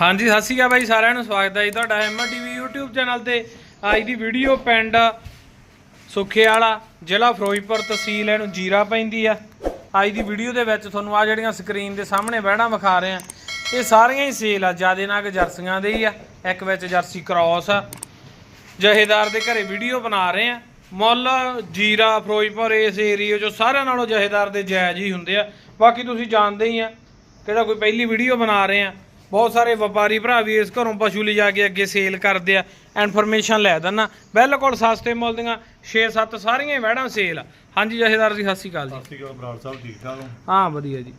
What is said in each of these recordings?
ਹਾਂਜੀ, ਸਤਿ ਸ਼੍ਰੀ ਅਕਾਲ ਬਾਈ ਸਾਰਿਆਂ ਨੂੰ। ਸਵਾਗਤ ਹੈ ਜੀ ਤੁਹਾਡਾ ਐਮਆ ਟੀਵੀ YouTube ਚੈਨਲ ਤੇ। ਅੱਜ ਦੀ ਵੀਡੀਓ ਪਿੰਡ ਸੁੱਖੇ ਵਾਲਾ ਜ਼ਿਲ੍ਹਾ ਫਿਰੋਜ਼ਪੁਰ ਤਹਿਸੀਲ ਇਹਨੂੰ ਜੀਰਾ ਪੈਂਦੀ ਆ। ਅੱਜ ਦੀ ਵੀਡੀਓ ਦੇ ਵਿੱਚ ਤੁਹਾਨੂੰ ਆ ਜਿਹੜੀਆਂ ਸਕਰੀਨ ਦੇ ਸਾਹਮਣੇ ਬਹਿਣਾ ਵਿਖਾ ਰਹੇ ਆ ਇਹ ਸਾਰੀਆਂ ਹੀ ਸੇਲ ਆ, ਜਿਆਦੇ ਨਾਗ ਜਰਸੀਆਂ ਦੇ ਹੀ ਆ। ਇੱਕ ਵਿੱਚ ਜਰਸੀ ਕ੍ਰਾਸ ਆ। ਜਹੇਦਾਰ ਦੇ ਘਰੇ ਵੀਡੀਓ ਬਣਾ ਰਹੇ ਆ ਮੁੱਲ ਜੀਰਾ, ਫਿਰੋਜ਼ਪੁਰ, ਇਸ ਏਰੀਆ ਚੋਂ ਸਾਰਿਆਂ ਨਾਲੋਂ ਜਹੇਦਾਰ ਦੇ ਜਾਇਜ਼ ਹੀ ਹੁੰਦੇ ਆ। ਬਾਕੀ ਤੁਸੀਂ ਜਾਣਦੇ ਹੀ ਆ ਕਿਹੜਾ ਕੋਈ ਪਹਿਲੀ ਵੀਡੀਓ ਬਣਾ ਰਹੇ ਆ। ਬਹੁਤ ਸਾਰੇ ਵਪਾਰੀ ਭਰਾ ਵੀ ਇਸ ਘਰੋਂ ਪਸ਼ੂ ਲਿਜਾ ਕੇ ਅੱਗੇ ਸੇਲ ਕਰਦੇ ਆ। ਇਨਫੋਰਮੇਸ਼ਨ ਲੈ ਦਿੰਨਾ ਬਿਲਕੁਲ ਸਸਤੇ ਮੁੱਲ ਦੀਆਂ 6-7 ਸਾਰੀਆਂ ਵੈੜਾਂ ਸੇਲ ਆ। ਹਾਂਜੀ ਜਹੇਦਾਰ ਜੀ ਸਤਿ ਸ਼੍ਰੀ ਅਕਾਲ ਜੀ। ਸਤਿ ਸ਼੍ਰੀ ਅਕਾਲ ਬਰਾੜ ਸਾਹਿਬ ਠੀਕ ਠਾਕ ਹੋ? ਹਾਂ ਵਧੀਆ ਜੀ।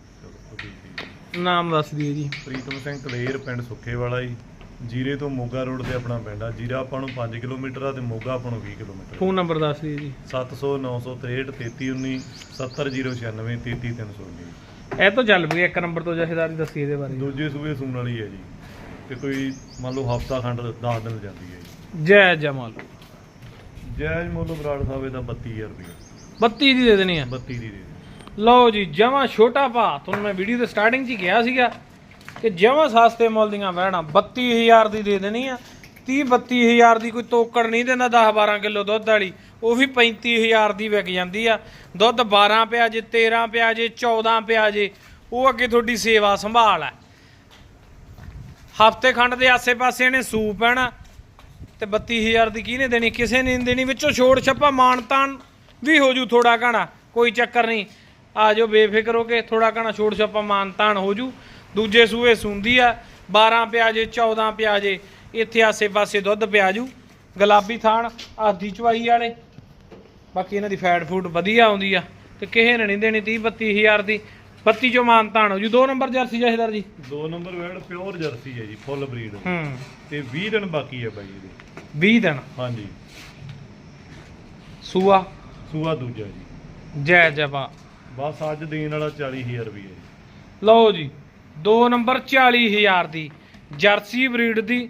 ਨਾਮ ਦੱਸ ਦਈਏ ਜੀ। ਪ੍ਰੀਤਮ ਸਿੰਘ ਕਲੇਰ ਪਿੰਡ ਸੁੱਖੇ ਵਾਲਾ ਜੀ। ਜੀਰੇ ਤੋਂ ਮੋਗਾ ਰੋਡ ਤੇ ਆਪਣਾ ਪਿੰਡ ਆ। ਜੀਰਾ ਆਪਾਂ ਨੂੰ 5 ਕਿਲੋਮੀਟਰ ਆ ਤੇ ਮੋਗਾ ਆਪਾਂ ਨੂੰ 20 ਕਿਲੋਮੀਟਰ ਫੋਨ ਨੰਬਰ ਦੱਸ ਦਈਏ ਜੀ। 700 963 3319 70096 33319 ਇਹ ਤੋਂ ਚੱਲ ਪਈ ਇੱਕ ਨੰਬਰ ਤੋਂ ਜਹੇਦਾਰ ਜੀ ਦੱਸੀ ਇਹਦੇ ਬਾਰੇ। ਦੂਜੇ ਸੂਬੇ ਸੂਣ ਵਾਲੀ ਹੈ ਜੀ। ਤੇ ਕੋਈ ਮੰਨ ਲਓ ਹਫਤਾ ਖੰਡ 10 ਦਿਨ ਜਾਂਦੀ ਹੈ ਜੀ। ਜੈ ਜਮਾਲ ਜਾਇਜ਼ ਮੁੱਲ ਬਰਾੜ ਸਾਹਿਬ ਇਹਦਾ 32000 ਰੁਪਏ 32 ਦੀ ਦੇ ਦੇਣੀ ਆ। 32 ਦੀ ਦੇ ਦਿਓ। ਲਓ ਜੀ ਜਮਾ ਛੋਟਾ ਭਾ ਤੁਹਾਨੂੰ ਮੈਂ ਵੀਡੀਓ ਦੇ ਸਟਾਰਟਿੰਗ 'ਚ ਹੀ ਕਿਹਾ ਸੀਗਾ ਕਿ ਜਮਾ ਸਸਤੇ ਮੁੱਲ ਦੀਆਂ ਵਹਿਣਾ 32000 ਦੀ ਦੇ ਦੇਣੀ ਆ। 30 32000 ਦੀ ਕੋਈ ਤੋਕੜ ਨਹੀਂ ਦਿੰਦਾ 10 12 ਕਿਲੋ ਦੁੱਧ ਵਾਲੀ। ਉਹ ਵੀ 35000 ਦੀ ਵਿਕ ਜਾਂਦੀ ਆ। ਦੁੱਧ 12 ਪਿਆ ਜੇ 13 ਪਿਆ ਜੇ 14 ਪਿਆ ਜੇ, ਉਹ ਅੱਗੇ ਤੁਹਾਡੀ ਸੇਵਾ ਸੰਭਾਲ ਹੈ ਹਫ਼ਤੇ ਖੰਡ ਦੇ ਆਸੇ-ਪਾਸੇ ਨੇ ਸੂ ਪੈਣਾ ਤੇ 32000 ਦੀ ਕਿਹਨੇ ਦੇਣੀ? ਕਿਸੇ ਨੇ ਨਹੀਂ ਦੇਣੀ। ਵਿੱਚੋਂ ਛੋੜ ਛੱਪਾ ਮਾਨਤਾਨ ਵੀ ਹੋ ਜੂ ਥੋੜਾ ਘਣਾ, ਕੋਈ ਚੱਕਰ ਨਹੀਂ। ਆ ਜਾਓ, ਬੇਫਿਕਰ ਹੋ ਕੇ ਥੋੜਾ ਘਣਾ ਛੋੜ ਛੱਪਾ ਮਾਨਤਾਨ ਹੋ ਜੂ। ਦੂਜੇ ਸੂਏ ਸੁੰਦੀ ਆ 12 ਪਿਆ ਜੇ 14 ਪਿਆ ਜੇ, ਇੱਥੇ ਆਸੇ-ਪਾਸੇ ਦੁੱਧ ਪਿਆ ਜੂ। ਗੁਲਾਬੀ ਥਾਣ, ਆਦੀ ਚਵਾਈ ਵਾਲੇ। ਬਾਕੀ ਇਹਨਾਂ ਦੀ ਫੈਟ ਫੂਡ ਵਧੀਆ ਆਉਂਦੀ ਆ ਤੇ ਕਿਸੇ ਨੇ ਨਹੀਂ ਦੇਣੀ 30 32000 ਦੀ। 32 ਚੋਂ ਮਾਨਤਾਨ ਹੋ ਜੂ ਦੋ ਨੰਬਰ ਜਰਸੀ ਜਹੇਦਾਰ ਜੀ। ਦੋ ਨੰਬਰ ਵੈੜ ਪਿਓਰ ਜਰਸੀ ਹੈ ਜੀ ਫੁੱਲ ਬਰੀਡ। ਹੂੰ। ਤੇ 20 ਦਿਨ ਬਾਕੀ ਹੈ ਬਾਈ ਇਹਦੇ। 20 ਦਿਨ। ਹਾਂਜੀ। ਸੂਆ। ਸੂਆ ਦੂਜਾ ਜੀ। ਜੈ ਜਪਾ ਬਸ ਅੱਜ ਦੇਣ ਵਾਲਾ 40000 ਰੁਪਏ ਜੀ। ਲਓ ਜੀ ਦੋ ਨੰਬਰ 40000 ਦੀ ਜਰਸੀ ਬਰੀਡ ਦੀ।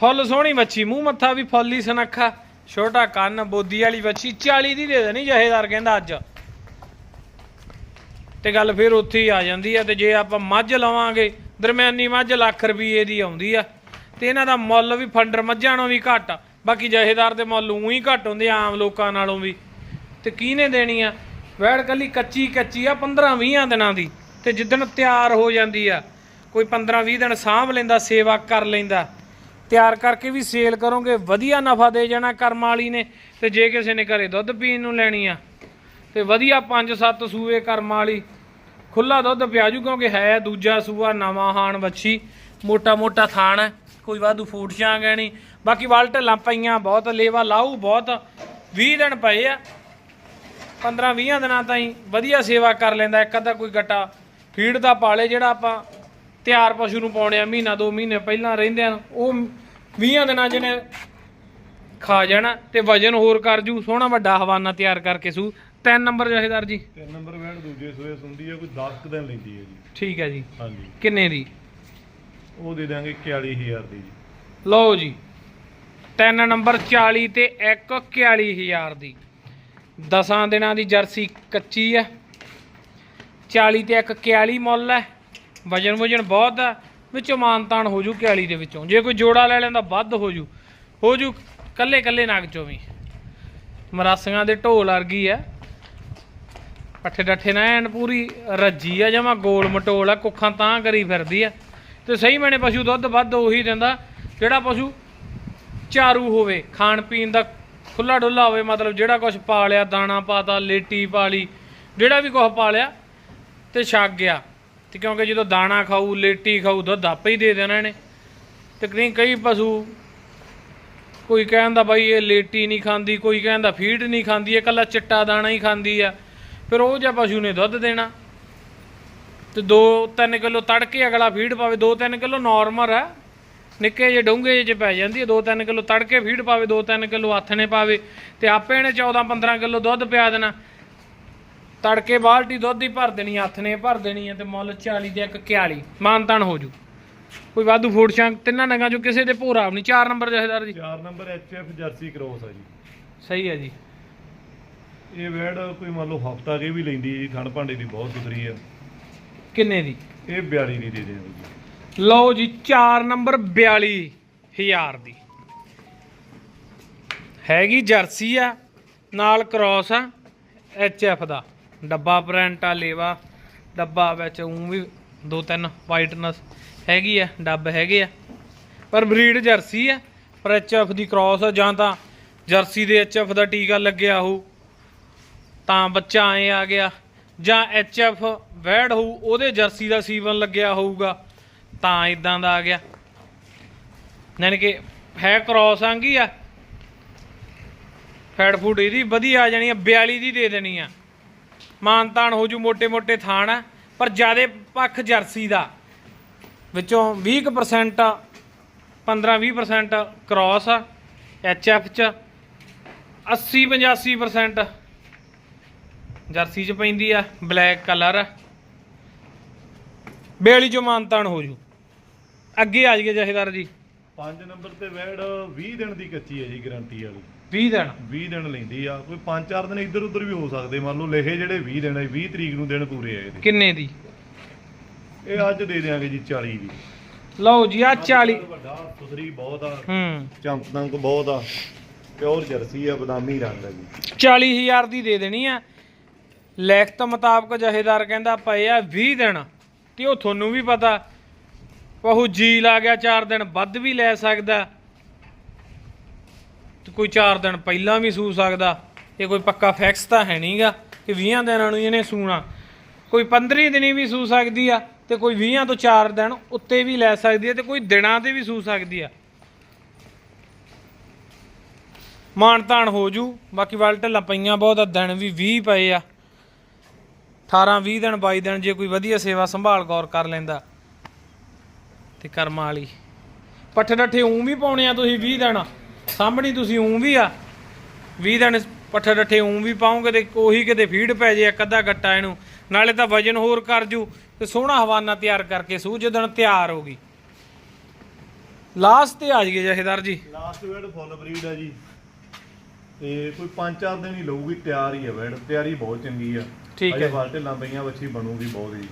ਫੁੱਲ ਸੋਹਣੀ ਮੱਛੀ ਮੂੰਹ ਮੱਥਾ ਵੀ ਫੁੱਲੀ ਸਨੱਖਾ। ਛੋਟਾ ਕੰਨ ਬੋਦੀ ਵਾਲੀ ਮੱਛੀ 40 ਦੀ ਦੇ ਦੇਣੀ ਜਹੇਦਾਰ ਕਹਿੰਦਾ ਅੱਜ। ਤੇ ਗੱਲ ਫਿਰ ਉੱਥੇ ਹੀ ਆ ਜਾਂਦੀ ਆ ਤੇ ਜੇ ਆਪਾਂ ਮੱਝ ਲਵਾਂਗੇ, ਦਰਮਿਆਨੀ ਮੱਝ ਲੱਖ ਰੁਪਏ ਦੀ ਆਉਂਦੀ ਆ। ਤੇ ਇਹਨਾਂ ਦਾ ਮੁੱਲ ਵੀ ਫੰਡਰ ਮੱਝਾਂ ਨਾਲੋਂ ਵੀ ਘੱਟ ਆ। ਬਾਕੀ ਜਹੇਦਾਰ ਦੇ ਮੁੱਲ ਉਹੀ ਘੱਟ ਹੁੰਦੇ ਆਮ ਲੋਕਾਂ ਨਾਲੋਂ ਵੀ। ਤੇ ਕਿਹਨੇ ਦੇਣੀ ਆ? ਵੈੜ ਕੱਲੀ ਕੱਚੀ ਕੱਚੀ ਆ 15 20 ਦਿਨਾਂ ਦੀ। ਤੇ ਜਿੱਦਣ ਤਿਆਰ ਹੋ ਜਾਂਦੀ ਆ, ਕੋਈ 15 20 ਦਿਨ ਸਾਂਭ ਲੈਂਦਾ, ਸੇਵਾ ਕਰ ਲੈਂਦਾ। ਤਿਆਰ ਕਰਕੇ ਵੀ ਸੇਲ ਕਰੋਗੇ, ਵਧੀਆ ਨਫਾ ਦੇ ਜਾਣਾ ਕਰਮ ਵਾਲੀ ਨੇ, ਤੇ ਜੇ ਕਿਸੇ ਨੇ ਘਰੇ ਦੁੱਧ ਪੀਣ ਨੂੰ ਲੈਣੀ ਆ, ਤੇ ਵਧੀਆ 5-7 ਸੂਏ ਕਰਮ ਵਾਲੀ ਖੁੱਲਾ ਦੁੱਧ ਪਿਆਜੂ ਕਿਉਂਕਿ ਹੈ ਦੂਜਾ ਸੂਆ ਨਵਾਂ ਹਾਣ ਵੱਛੀ ਮੋਟਾ ਮੋਟਾ ਥਾਣ ਹੈ, ਕੋਈ ਵਾਧੂ ਫੂਟ ਚਾਂਗੇ ਨਹੀਂ, ਬਾਕੀ ਵਾਲ ਢੱਲਾਂ ਪਈਆਂ ਬਹੁਤ, ਲੇਵਾ ਲਾਊ ਬਹੁਤ 20 ਦਿਨ ਪਏ ਆ 15-20 ਦਿਨਾਂ ਤਾਈਂ ਵਧੀਆ ਸੇਵਾ ਕਰ ਲੈਂਦਾ, ਇੱਕ ਅੱਧਾ ਕੋਈ ਗੱਟਾ, ਫੀਡ ਦਾ ਪਾਲੇ ਜਿਹੜਾ ਆਪਾਂ ਤਿਆਰ ਪਸ਼ੂ ਨੂੰ ਪਾਉਣੇ ਆ ਮਹੀਨਾ ਦੋ ਮਹੀਨੇ ਪਹਿਲਾਂ ਰਹਿੰਦੇ ਆ ਉਹ 20 ਦਿਨਾਂ ਜਿਹਨੇ ਖਾ ਜਾਣਾ ਤੇ ਵਜਨ ਹੋਰ ਕਰ ਜੂ ਸੋਹਣਾ ਵੱਡਾ ਹਵਾਨਾ ਤਿਆਰ ਕਰਕੇ ਸੂ। ਤਿੰਨ ਨੰਬਰ ਜਹੇਦਾਰ ਜੀ। ਤਿੰਨ ਨੰਬਰ ਵੈਣ ਦੂਜੇ ਸੂਏ ਸੁੰਦੀ ਹੈ ਕੋਈ 10 ਕੁ ਦਿਨ ਲੈਂਦੀ ਹੈ ਜੀ। ਠੀਕ ਹੈ ਜੀ। ਹਾਂਜੀ। ਕਿੰਨੇ ਦੀ? ਉਹ ਦੇ ਦਾਂਗੇ 41000 ਦੀ ਜੀ। ਲਓ ਜੀ ਤਿੰਨ ਨੰਬਰ 40 ਤੇ ਇੱਕ 41000 ਦੀ। ਦਸਾਂ ਦਿਨਾਂ ਦੀ ਜਰਸੀ ਕੱਚੀ ਹੈ 40 ਤੇ ਇੱਕ 41 ਮੁੱਲ ਹੈ। ਵਜਨ ਵਜਨ ਬਹੁਤ ਆ ਵਿੱਚੋਂ ਮਾਨਤਾਨ ਹੋ ਜੂ 41 ਦੇ ਵਿੱਚੋਂ। ਜੇ ਕੋਈ ਜੋੜਾ ਲੈ ਲੈਂਦਾ, ਵੱਧ ਹੋ ਜੂ। ਹੋ ਜੂ ਕੱਲੇ ਕੱਲੇ ਨਾਗ ਚੋਂ ਵੀ ਮਰਾਸੀਆਂ ਦੇ ਢੋਲ ਵਰਗੀ ਹੈ। ਪੱਠੇ ਡੱਠੇ ਨਾ ਐਨ ਪੂਰੀ ਰੱਜੀ ਆ, ਜਮਾ ਗੋਲ ਮਟੋਲ ਆ, ਕੁੱਖਾਂ ਤਾਂ ਕਰੀ ਫਿਰਦੀ ਆ। ਤੇ ਸਹੀ ਮੈਨੇ ਪਸ਼ੂ ਦੁੱਧ ਵੱਧ ਉਹੀ ਦਿੰਦਾ, ਜਿਹੜਾ ਪਸ਼ੂ ਚਾਰੂ ਹੋਵੇ, ਖਾਣ ਪੀਣ ਦਾ ਖੁੱਲਾ ਡੁੱਲਾ ਹੋਵੇ, ਮਤਲਬ ਜਿਹੜਾ ਕੁਝ ਪਾ ਲਿਆ ਦਾਣਾ ਪਾਤਾ, ਲੇਟੀ ਪਾ ਲਈ ਜਿਹੜਾ ਵੀ ਕੁਝ ਪਾ ਲਿਆ ਤੇ ਛੱਕ ਗਿਆ। ਤੇ ਕਿਉਂਕਿ ਜਦੋਂ ਦਾਣਾ ਖਾਊ, ਲੇਟੀ ਖਾਊ, ਦੁੱਧ ਆਪੇ ਹੀ ਦੇ ਦੇਣਾ ਇਹਨੇ। ਤੇ ਕਈ ਕਈ ਪਸ਼ੂ ਕੋਈ ਕਹਿੰਦਾ ਬਾਈ ਇਹ ਲੇਟੀ ਨਹੀਂ ਖਾਂਦੀ, ਕੋਈ ਕਹਿੰਦਾ ਫੀਡ ਨਹੀਂ ਖਾਂਦੀ, ਇਹ ਕੱਲਾ ਚਿੱਟਾ ਦਾਣਾ ਹੀ ਖਾਂਦੀ ਆ। ਫਿਰ ਉਹ ਜਿਹਾ ਪਸ਼ੂ ਨੇ ਦੁੱਧ ਦੇਣਾ। ਤੇ 2-3 ਕਿਲੋ ਤੜਕੇ ਅਗਲਾ ਫੀਡ ਪਾਵੇ 2-3 ਕਿਲੋ ਨਾਰਮਲ ਆ। ਨਿੱਕੇ ਜੇ ਡੋਂਗੇ ਜੇ ਪੈ ਜਾਂਦੀ ਹੈ 2-3 ਕਿਲੋ ਤੜਕੇ ਫੀਡ ਪਾਵੇ 2-3 ਕਿਲੋ ਹੱਥ ਨੇ ਪਾਵੇ। ਤੇ ਆਪੇ ਨੇ 14-15 ਕਿਲੋ ਦੁੱਧ ਪਿਆ ਦੇਣਾ। ਤੜਕੇ ਬਾਲਟੀ ਦੁੱਧ ਹੀ ਭਰ ਦੇਣੀ ਹੱਥ ਨੇ ਭਰ ਦੇਣੀ ਹੈ ਤੇ ਮੁੱਲ 40 ਦੇ ਇੱਕ 41 ਮਾਨਤਾਨ ਹੋ ਜੂ। ਕੋਈ ਵਾਧੂ ਫੂਡ ਸ਼ਾਂਕ ਤਿੰਨਾਂ ਨਗਾਂ ਚੋਂ ਕਿਸੇ ਦੇ ਭੋਰਾ ਨਹੀਂ। 4 ਨੰਬਰ ਜਹੇਦਾਰ ਜੀ। 4 ਨੰਬਰ ਐਚਐਫ ਜਰਸੀ ਕ੍ਰੋਸ ਆ ਜੀ। ਸਹੀ ਹੈ ਜੀ। ਇਹ ਵੈੜ ਕੋਈ ਮੰਨ ਲਓ ਹਫਤਾ ਕੇ ਵੀ ਲੈਂਦੀ ਜੀ ਥਣ ਭਾਂਡੇ ਦੀ ਬਹੁਤ ਸੁਥਰੀ ਆ ਕਿੰਨੇ ਦੀ? ਇਹ 42 ਦੀ ਦੇ ਜੀ। ਲਓ ਜੀ 4 ਨੰਬਰ 42000 ਦੀ। ਹੈਗੀ ਜਰਸੀ ਆ ਨਾਲ ਕ੍ਰਾਸ ਆ ਐਚ ਐਫ ਦਾ। ਡੱਬਾ ਪ੍ਰਿੰਟ ਆ, ਲੇਵਾ, ਡੱਬਾ ਵਿੱਚ ਉਂ ਵੀ ਦੋ ਤਿੰਨ ਵਾਈਟਨਸ ਹੈਗੀ ਆ, ਡੱਬ ਹੈਗੇ ਆ। ਪਰ ਬਰੀਡ ਜਰਸੀ ਆ, ਪਰ ਐਚ ਐਫ ਦੀ ਕ੍ਰਾਸ ਆ, ਜਾਂ ਤਾਂ ਜਰਸੀ ਦੇ ਐਚ ਐਫ ਦਾ ਟੀਕਾ ਲੱਗਿਆ ਹੋਊ, ਤਾਂ ਬੱਚਾ ਐ ਆ ਗਿਆ। ਜਾਂ ਐਚ ਐਫ ਵੈੜ ਹੋਊ, ਉਹਦੇ ਜਰਸੀ ਦਾ ਸੀਵਨ ਲੱਗਿਆ ਹੋਊਗਾ, ਤਾਂ ਇਦਾਂ ਦਾ ਆ ਗਿਆ। ਯਾਨੀ ਕਿ ਹੈ ਕ੍ਰਾਸ ਆਂਗੀ ਆ। ਫੈਟ ਫੂਡ ਇਹਦੀ ਵਧੀਆ ਆ ਜਾਣੀ ਆ 42 ਦੀ ਦੇ ਦੇਣੀ ਆ। ਮਾਨਤਾਨ ਹੋ ਜੂ ਮੋٹے-ਮੋٹے ਥਾਣ ਆ, ਪਰ ਜਿਆਦੇ ਪੱਖ ਜਰਸੀ ਦਾ। ਵਿੱਚੋਂ 20% 15-20% ਕ੍ਰਾਸ ਆ ਐਚਐਫ ਚ 80-85% ਜਰਸੀ ਚ ਪੈਂਦੀ ਆ ਬਲੈਕ ਕਲਰ ਬੇਲੀ ਜੋ ਮਾਨਤਾਨ ਹੋ ਜੂ। ਅੱਗੇ ਆ ਜਾਈਏ ਜਹੇਦਾਰ ਜੀ। 5 ਨੰਬਰ ਤੇ ਵੈੜ 20 ਦਿਨ ਦੀ ਕੱਚੀ ਹੈ ਜੀ ਗਰੰਟੀ ਵਾਲੀ। 20 ਦਿਨ। 20 ਦਿਨ ਲੈਂਦੀ ਆ ਕੋਈ 5-4 ਦਿਨ ਇੱਧਰ ਉੱਧਰ ਵੀ ਹੋ ਸਕਦੇ ਮੰਨ ਲਓ ਲਿਖੇ ਜਿਹੜੇ 20 ਦਿਨ ਹੈ 20 ਤਰੀਕ ਨੂੰ ਦਿਨ ਪੂਰੇ ਆ ਇਹਦੇ। ਕਿੰਨੇ ਦੀ? ਇਹ ਅੱਜ ਦੇ ਦਿਆਂਗੇ ਜੀ 40 ਦੀ। ਲਓ ਜੀ ਆ 40 ਵੱਡਾ ਸੁਧਰੀ ਬਹੁਤ ਆ। ਹੂੰ। ਚਮਕਦੰਕ ਬਹੁਤ ਆ। ਪਿਓਰ ਜਰਸੀ ਆ ਬਦਾਮੀ ਰੰਗ ਆ ਜੀ। 40000 ਦੀ ਦੇ ਦੇਣੀ ਆ। ਲਿਖਤ ਮੁਤਾਬਕ ਜਹੇਦਾਰ ਕਹਿੰਦਾ ਪਏ ਆ 20 ਦਿਨ। ਤੇ ਉਹ ਤੁਹਾਨੂੰ ਵੀ ਪਤਾ ਬਹੁ ਜੀ ਲਾ ਗਿਆ 4 ਦਿਨ ਵੱਧ ਵੀ ਲੈ ਸਕਦਾ। ਕੋਈ 4 ਦਿਨ ਪਹਿਲਾਂ ਵੀ ਸੂ ਸਕਦਾ, ਇਹ ਕੋਈ ਪੱਕਾ ਫਿਕਸ ਤਾਂ ਹੈ ਨਹੀਂਗਾ ਕਿ 20 ਦਿਨਾਂ ਨੂੰ ਇਹਨੇ ਸੂਣਾ। ਕੋਈ 15 ਦਿਨੀ ਵੀ ਸੂ ਸਕਦੀ ਆ ਤੇ ਕੋਈ 20 ਤੋਂ 4 ਦਿਨ ਉੱਤੇ ਵੀ ਲੈ ਸਕਦੀ ਆ ਤੇ ਕੋਈ ਦਿਨਾਂ ਤੇ ਵੀ ਸੂ ਸਕਦੀ ਆ। ਮਾਣ ਤਾਣ ਹੋ ਜੂ, ਬਾਕੀ ਵੱਲ ਢੱਲਾ ਪਈਆਂ ਬਹੁਤ ਆ, ਦਿਨ ਵੀ 20 ਪਏ ਆ। 18 20 ਦਿਨ 22 ਦਿਨ ਜੇ ਕੋਈ ਵਧੀਆ ਸੇਵਾ ਸੰਭਾਲ ਗੌਰ ਕਰ ਲੈਂਦਾ ਤੇ ਕਰਮਾਂ ਵਾਲੀ। ਪੱਠੇ ਡੱਠੇ ਉਂ ਵੀ ਪਾਉਣੇ ਆ ਤੁਸੀਂ 20 ਦਿਨ। ਸਾਹਮਣੀ ਤੁਸੀਂ ਉਂ ਵੀ ਆ 20 ਦਿਨ ਪੱਠੇ ਡੱਠੇ ਉਂ ਵੀ ਪਾਉਂਗੇ ਤੇ ਉਹੀ ਕਿਤੇ ਫੀਡ ਪੈ ਜੇ ਇੱਕ ਅੱਧਾ ਗੱਟਾ ਇਹਨੂੰ। ਨਾਲੇ ਤਾਂ ਵਜਨ ਹੋਰ ਕਰ ਜੂ ਤੇ ਸੋਹਣਾ ਹਵਾਨਾ ਤਿਆਰ ਕਰਕੇ ਸੂ ਜਦੋਂ ਤਿਆਰ ਹੋਗੀ ਲਾਸਟ ਤੇ ਆ ਜਾਈਏ ਜਹੇਦਾਰ ਜੀ। ਲਾਸਟ ਵੈੜ ਫੁੱਲ ਬਰੀਡ ਆ ਜੀ। ਤੇ ਕੋਈ 5-4 ਦਿਨ ਹੀ ਲਊਗੀ ਤਿਆਰ ਹੀ ਆ ਵੈੜ। ਤਿਆਰੀ ਬਹੁਤ ਚੰਗੀ ਆ। ਠੀਕ ਹੈ। ਵਾਲ ਢਿੱਲਾਂ ਪਈਆਂ ਵੱਛੀ ਬਣੂਗੀ ਬਹੁਤ ਜੀ।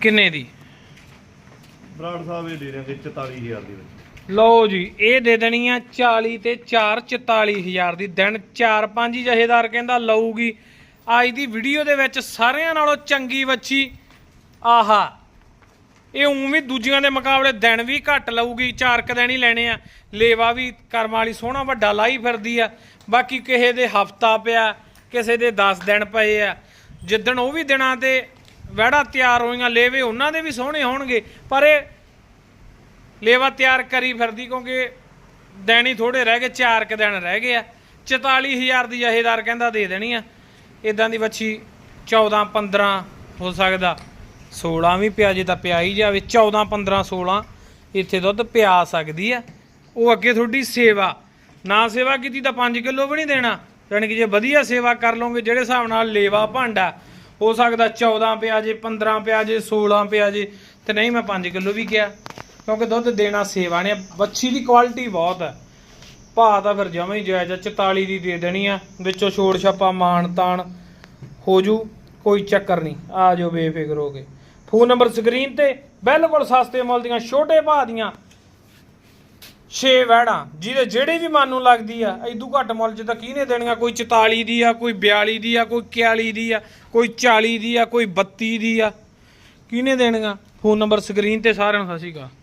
ਕਿੰਨੇ ਦੀ? ਬਰਾੜ ਸਾਹਿਬ ਇਹ ਦੇ ਦਿਆਂਗੇ 44000 ਦੀ ਵਿੱਚ। ਲਓ ਜੀ, ਇਹ ਦੇ ਦੇਣੀ ਆ 40 ਤੇ 4 44000 ਦੀ, ਦਿਨ 4 5 ਹੀ ਜਹੇਦਾਰ ਕਹਿੰਦਾ ਲਊਗੀ। ਅੱਜ ਦੀ ਵੀਡੀਓ ਦੇ ਵਿੱਚ ਸਾਰਿਆਂ ਨਾਲੋਂ ਚੰਗੀ ਵੱਛੀ, ਆਹਾ, ਇਹ ਉਵੇਂ ਵੀ ਦੂਜੀਆਂ ਦੇ ਮੁਕਾਬਲੇ ਦਿਨ ਵੀ ਘੱਟ ਲਊਗੀ ਚਾਰ ਕੁ ਦਿਨ ਹੀ ਲੈਣੇ ਆ। ਲੇਵਾ ਵੀ ਕਰਮ ਵਾਲੀ ਸੋਹਣਾ ਵੱਡਾ ਲਾਈ ਫਿਰਦੀ ਆ, ਬਾਕੀ ਕਿਸੇ ਦੇ ਹਫਤਾ ਪਿਆ, ਕਿਸੇ ਦੇ 10 ਦਿਨ ਪਏ ਆ। ਜਿੱਦਣ ਉਹ ਵੀ ਦਿਨਾਂ ਤੇ ਵੜਾ ਤਿਆਰ ਹੋਈਆਂ, ਲੇਵੇ ਉਹਨਾਂ ਦੇ ਵੀ ਸੋਹਣੇ ਹੋਣਗੇ, ਪਰ ਇਹ ਲੇਵਾ ਤਿਆਰ ਕਰੀ ਫਿਰਦੀ ਕਿਉਂਕਿ ਦੇਣੀ ਹੀ ਥੋੜੇ ਰਹਿ ਗਏ, ਚਾਰ ਕੁ ਦਿਨ ਰਹਿ ਗਏ ਆ। 44000 ਦੀ ਜਹੇਦਾਰ ਕਹਿੰਦਾ ਦੇ ਦੇਣੀ ਆ। ਇਦਾਂ ਦੀ ਵੱਛੀ 14 15 ਹੋ ਸਕਦਾ। 16 ਵੀ ਪਿਆ, ਜੇ ਤਾਂ ਪਿਆ ਹੀ ਜਾਵੇ। 14 15 16 ਇੱਥੇ ਦੁੱਧ ਪਿਆ ਸਕਦੀ ਆ। ਉਹ ਅੱਗੇ ਤੁਹਾਡੀ ਸੇਵਾ। ਨਾ ਸੇਵਾ ਕੀਤੀ ਤਾਂ 5 ਕਿਲੋ ਵੀ ਨਹੀਂ ਦੇਣਾ। ਯਾਨੀ ਕਿ ਜੇ ਵਧੀਆ ਸੇਵਾ ਕਰ ਲਓਗੇ, ਜਿਹੜੇ ਹਿਸਾਬ ਨਾਲ ਲੇਵਾ ਭਾਂਡਾ ਹੋ ਸਕਦਾ 14 ਪਿਆ ਜੇ 15 ਪਿਆ ਜੇ 16 ਪਿਆ ਜੇ, ਤੇ ਨਹੀਂ ਮੈਂ 5 ਕਿਲੋ ਵੀ ਕਿਹਾ। ਕਿਉਂਕਿ ਦੁੱਧ ਦੇਣਾ ਸੇਵਾ ਨੇ, ਵੱਛੀ ਦੀ ਕੁਆਲਿਟੀ ਬਹੁਤ ਹੈ। ਭਾਅ ਤਾਂ ਫਿਰ ਜਮਾ ਹੀ ਜਾਇਜ਼ ਆ 44 ਦੀ ਦੇ ਦੇਣੀ ਆ, ਵਿੱਚੋਂ ਛੋੜ ਛਾਪਾ ਮਾਣ ਤਾਣ ਹੋ ਜੂ, ਕੋਈ ਚੱਕਰ ਨਹੀਂ, ਆ ਜਾਓ ਬੇਫਿਕਰ ਹੋ ਕੇ। ਫੋਨ ਨੰਬਰ ਸਕਰੀਨ ਤੇ ਬਿਲਕੁਲ ਸਸਤੇ ਮੁੱਲ ਦੀਆਂ, ਛੋਟੇ ਭਾਅ ਦੀਆਂ 6 ਵੈੜਾਂ ਜਿਹਦੇ ਜਿਹੜੇ ਵੀ ਮਨ ਨੂੰ ਲੱਗਦੀ ਆ ਇਦੋਂ ਘੱਟ ਮੁੱਲ 'ਚ ਤਾਂ ਕਿਹਨੇ ਦੇਣੀਆਂ? ਕੋਈ 44 ਦੀ ਆ, ਕੋਈ 42 ਦੀ ਆ, ਕੋਈ 41 ਦੀ ਆ, ਕੋਈ 40 ਦੀ ਆ, ਕੋਈ 32 ਦੀ ਆ। ਕਿਹਨੇ ਦੇਣੀਆਂ? ਫੋਨ ਨੰਬਰ ਸਕਰੀਨ ਤੇ ਸਾਰਿਆਂ ਨੂੰ ਸਤਿ ਸ਼੍ਰੀ ਅਕਾਲ।